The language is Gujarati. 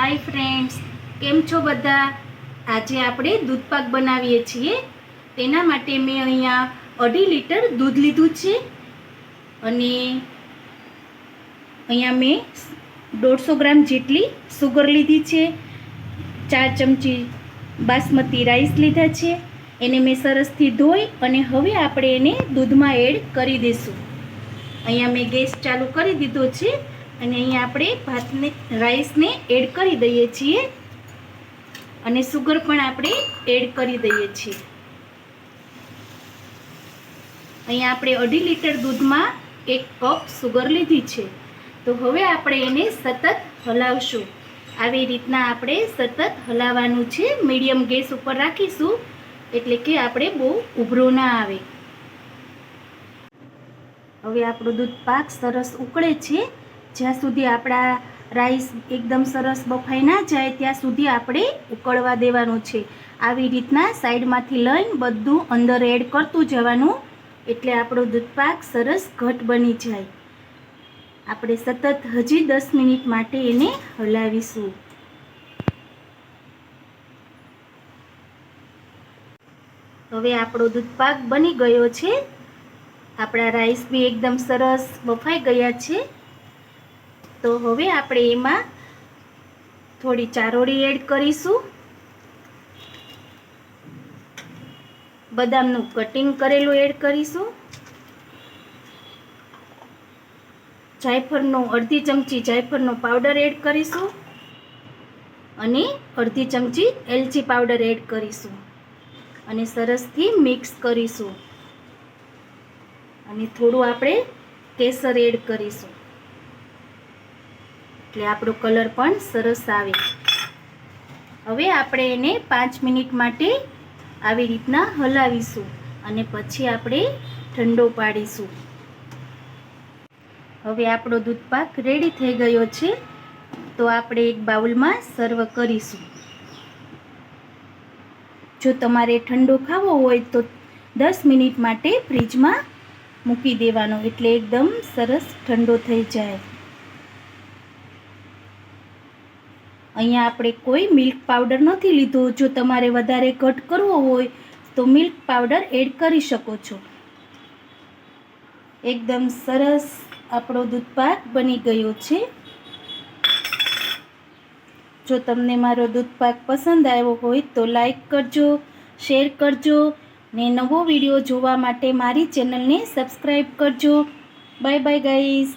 હાય ફ્રેન્ડ્સ કેમ છો બધા? આજે આપણે દૂધપાક બનાવીએ છીએ. તેના માટે મેં અહીંયા અઢી લીટર દૂધ લીધું છે. અને અહીંયા મેં દોઢસો ગ્રામ જેટલી સુગર લીધી છે. ચાર ચમચી બાસમતી રાઈસ લીધા છે. એને મેં સરસથી ધોઈ અને હવે આપણે એને દૂધમાં એડ કરી દઈશું. અહીંયા મેં ગેસ ચાલુ કરી દીધો છે. અને અહીંયા આપણે ભાતને, રાઈસને એડ કરી દઈએ છીએ. અને સુગર પણ આપણે એડ કરી દઈએ છીએ. અહીંયા આપણે અઢી લીટર દૂધમાં એક કપ સુગર લીધી છે. તો હવે આપણે એને સતત હલાવશું. આવી રીતના આપણે સતત હલાવવાનું છે. મીડિયમ ગેસ ઉપર રાખીશું, એટલે કે આપણે બહુ ઉભરો ના આવે. હવે આપણું દૂધ પાક સરસ ઉકળે છે. જ્યાં સુધી આપણા રાઈસ એકદમ સરસ બફાઈ ના જાય, ત્યાં સુધી આપણે ઉકળવા દેવાનું છે. આવી રીતના સાઈડમાંથી લઈને બધું અંદર એડ કરતું જવાનું, એટલે આપણો દૂધપાક સરસ ઘટ બની જાય. આપણે સતત હજી દસ મિનિટ માટે એને હલાવીશું. હવે આપણો દૂધપાક બની ગયો છે. આપણા રાઈસ બી એકદમ સરસ બફાઈ ગયા છે. તો હવે આપણે એમાં થોડી ચારોળી એડ કરીશું. બદામનું કટિંગ કરેલું એડ કરીશું. જાયફળનો અડધી ચમચી જાયફળનો પાવડર એડ કરીશું. અને અડધી ચમચી એલચી પાવડર એડ કરીશું. અને સરસથી મિક્સ કરીશું. અને થોડું આપણે કેસર એડ કરીશું. એટલે આપણો કલર પણ સરસ આવે. હવે આપણે એને પાંચ મિનિટ માટે આવી રીતના હલાવીશું અને પછી આપણે ઠંડો પાડીશું. હવે આપણો દૂધપાક રેડી થઈ ગયો છે, તો આપણે એક બાઉલમાં સર્વ કરીશું. જો તમારે ઠંડો ખાવો હોય તો દસ મિનિટ માટે ફ્રીજમાં મૂકી દેવાનો, એટલે એકદમ સરસ ઠંડો થઈ જાય. અહીંયા આપણે કોઈ મિલ્ક પાવડર નથી લીધો. જો તમારે વધારે ઘટ કરવો હોય, તો મિલ્ક પાવડર એડ કરી શકો છો. એકદમ સરસ આપણો દૂધપાક બની ગયો છે. જો તમને મારો દૂધપાક પસંદ આવ્યો હોય, તો લાઈક કરજો શેર કરજો, ને નવો વીડિયો જોવા માટે મારી ચેનલને સબસ્ક્રાઈબ કરજો. Bye bye guys